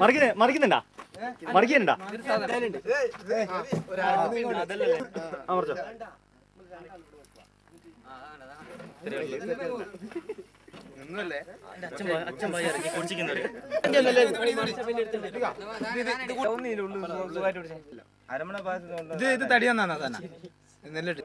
മറിക്കുന്ന മറിക്കുന്നുണ്ടാ? മറിക്കുന്നുണ്ടാ? ആ മറിച്ചോ. ഇത് ഇത് തടി തന്നാ തന്നെ നെല്ലിട്ട്.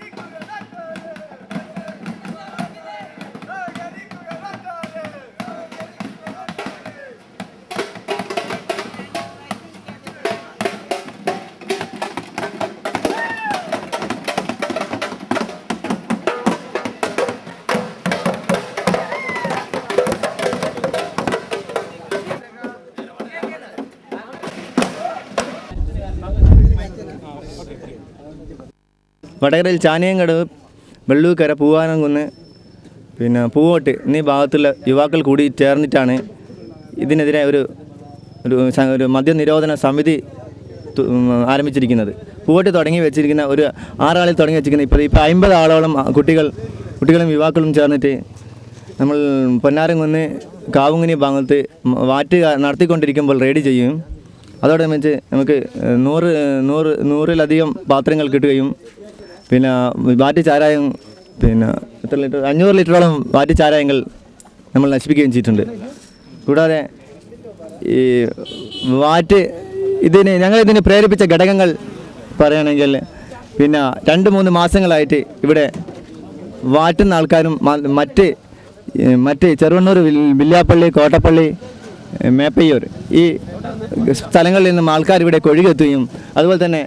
വടകരയിൽ ചാനിയങ്കട് വെള്ളൂക്കര പൂവാനംകുന്ന് പിന്നെ പൂവോട്ട് എന്നീ ഭാഗത്തുള്ള യുവാക്കൾ കൂടി ചേർന്നിട്ടാണ് ഇതിനെതിരെ ഒരു ഒരു ഒരു മദ്യനിരോധന സമിതി ആരംഭിച്ചിരിക്കുന്നത്. പൂവോട്ട് തുടങ്ങി വെച്ചിരിക്കുന്ന ഒരു ആറാളിൽ തുടങ്ങി വെച്ചിരിക്കുന്ന ഇപ്പോൾ ഇപ്പോൾ അമ്പത് ആളോളം കുട്ടികൾ കുട്ടികളും യുവാക്കളും ചേർന്നിട്ട് നമ്മൾ പൊന്നാരംകുന്ന് കാവുങ്ങിനി ഭാഗത്ത് വാറ്റ് നടത്തിക്കൊണ്ടിരിക്കുമ്പോൾ റെയ്ഡ് ചെയ്യും. അതോടനുബന്ധിച്ച് നമുക്ക് നൂറ് നൂറ് നൂറിലധികം പാത്രങ്ങൾ കിട്ടുകയും പിന്നെ വാറ്റ് ചാരായം പിന്നെ എത്ര ലിറ്റർ? അഞ്ഞൂറ് ലിറ്ററോളം വാറ്റ് ചാരായങ്ങൾ നമ്മൾ നശിപ്പിക്കുകയും ചെയ്തിട്ടുണ്ട്. കൂടാതെ ഈ വാറ്റ് ഇതിന് ഞങ്ങൾ ഇതിന് പ്രേരിപ്പിച്ച ഘടകങ്ങൾ പറയുകയാണെങ്കിൽ പിന്നെ രണ്ട് മൂന്ന് മാസങ്ങളായിട്ട് ഇവിടെ വാറ്റുന്ന ആൾക്കാരും മറ്റ് മറ്റ് ചെറുവണ്ണൂർ വില്ലാപ്പള്ളി കോട്ടപ്പള്ളി മേപ്പയ്യൂർ ഈ സ്ഥലങ്ങളിൽ നിന്നും ആൾക്കാർ ഇവിടെ കൊഴുകെത്തുകയും അതുപോലെ തന്നെ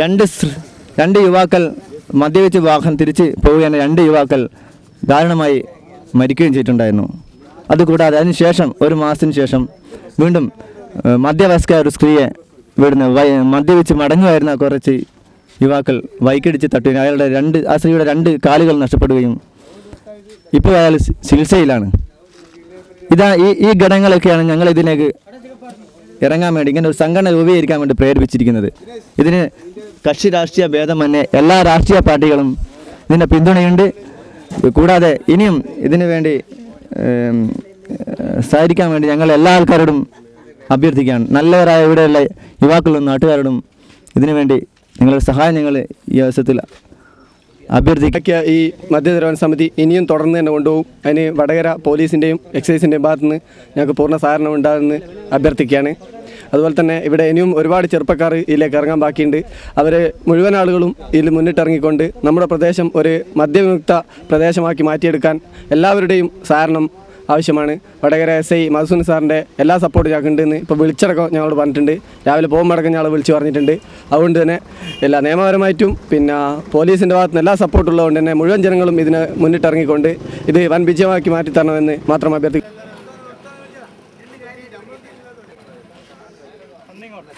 രണ്ട് രണ്ട് യുവാക്കൾ മദ്യവെച്ച് വാഹനം തിരിച്ച് പോവുകയാണ് രണ്ട് യുവാക്കൾ ദാരുണമായി മരിക്കുകയും ചെയ്തിട്ടുണ്ടായിരുന്നു. അതുകൂടാതെ അതിനുശേഷം ഒരു മാസത്തിന് ശേഷം വീണ്ടും ഏ, ഒരു സ്ത്രീയെ ഇവിടുന്ന് വൈ മദ്യവെച്ച് മടങ്ങുമായിരുന്ന കുറച്ച് യുവാക്കൾ വൈക്കിടിച്ച് തട്ടുകയും അയാളുടെ രണ്ട് ആ സ്ത്രീയുടെ രണ്ട് കാലുകൾ നഷ്ടപ്പെടുകയും ഇപ്പോൾ അയാൾ ചികിത്സയിലാണ്. ഇതാ ഈ ഈ ഘടകങ്ങളൊക്കെയാണ് ഞങ്ങൾ ഇതിലേക്ക് ഇറങ്ങാൻ വേണ്ടി ഇങ്ങനെ ഒരു സംഘടന രൂപീകരിക്കാൻ വേണ്ടി പ്രേരിപ്പിച്ചിരിക്കുന്നത്. ഇതിന് കക്ഷി രാഷ്ട്രീയ ഭേദമന്യേ എല്ലാ രാഷ്ട്രീയ പാർട്ടികളും ഇതിന്റെ പിന്തുണയുണ്ട്. കൂടാതെ ഇനിയും ഇതിനു വേണ്ടി സഹകരിക്കാൻ വേണ്ടി ഞങ്ങൾ എല്ലാ ആൾക്കാരോടും അഭ്യർത്ഥിക്കുകയാണ്. നല്ലവരായ ഇവിടെയുള്ള യുവാക്കളും നാട്ടുകാരോടും ഇതിനു വേണ്ടി നിങ്ങളുടെ സഹായം ഞങ്ങൾ ഈ അവസരത്തിൽ അഭ്യർത്ഥിക്കുക ഇതൊക്കെ ഈ മദ്യനിരോധന സമിതി ഇനിയും തുടർന്ന് തന്നെ കൊണ്ടുപോകും. അതിന് വടകര പോലീസിന്റെയും എക്സൈസിന്റെയും ഭാഗത്ത് നിന്ന് ഞങ്ങൾക്ക് പൂർണ സഹകരണം ഉണ്ടാകുമെന്ന് അഭ്യർത്ഥിക്കുകയാണ്. അതുപോലെ തന്നെ ഇവിടെ ഇനിയും ഒരുപാട് ചെറുപ്പക്കാർ ഇതിലേക്ക് ഇറങ്ങാൻ ബാക്കിയുണ്ട്. അവരെ മുഴുവൻ ആളുകളും ഇതിൽ മുന്നിട്ടിറങ്ങിക്കൊണ്ട് നമ്മുടെ പ്രദേശം ഒരു മദ്യവിമുക്ത പ്രദേശമാക്കി മാറ്റിയെടുക്കാൻ എല്ലാവരുടെയും സഹകരണം ആവശ്യമാണ്. വടകര എസ് ഐ മധുസൂൻ സാറിന്റെ എല്ലാ സപ്പോർട്ടും ഞങ്ങൾക്കുണ്ടെന്ന് ഇപ്പോൾ വിളിച്ചടക്കം ഞങ്ങളോട് പറഞ്ഞിട്ടുണ്ട്. രാവിലെ പോകുമ്പോഴടക്കം ഞങ്ങൾ വിളിച്ച് പറഞ്ഞിട്ടുണ്ട്. അതുകൊണ്ട് തന്നെ എല്ലാ നിയമപരമായിട്ടും പിന്നെ പോലീസിന്റെ ഭാഗത്തുനിന്ന് എല്ലാ സപ്പോർട്ടും ഉള്ളതുകൊണ്ട് തന്നെ മുഴുവൻ ജനങ്ങളും ഇതിനെ മുന്നിട്ടിറങ്ങിക്കൊണ്ട് ഇത് വൻ വിജയമാക്കി മാറ്റിത്തരണമെന്ന് മാത്രം അഭ്യർത്ഥിക്കും ഒന്നിങ്ങോട്ട്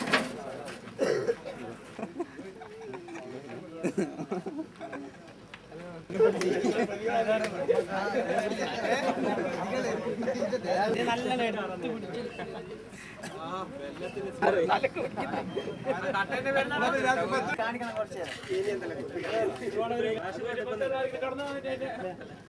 നല്ല നേരത്തെ പിടിച്ചിരിക്കണം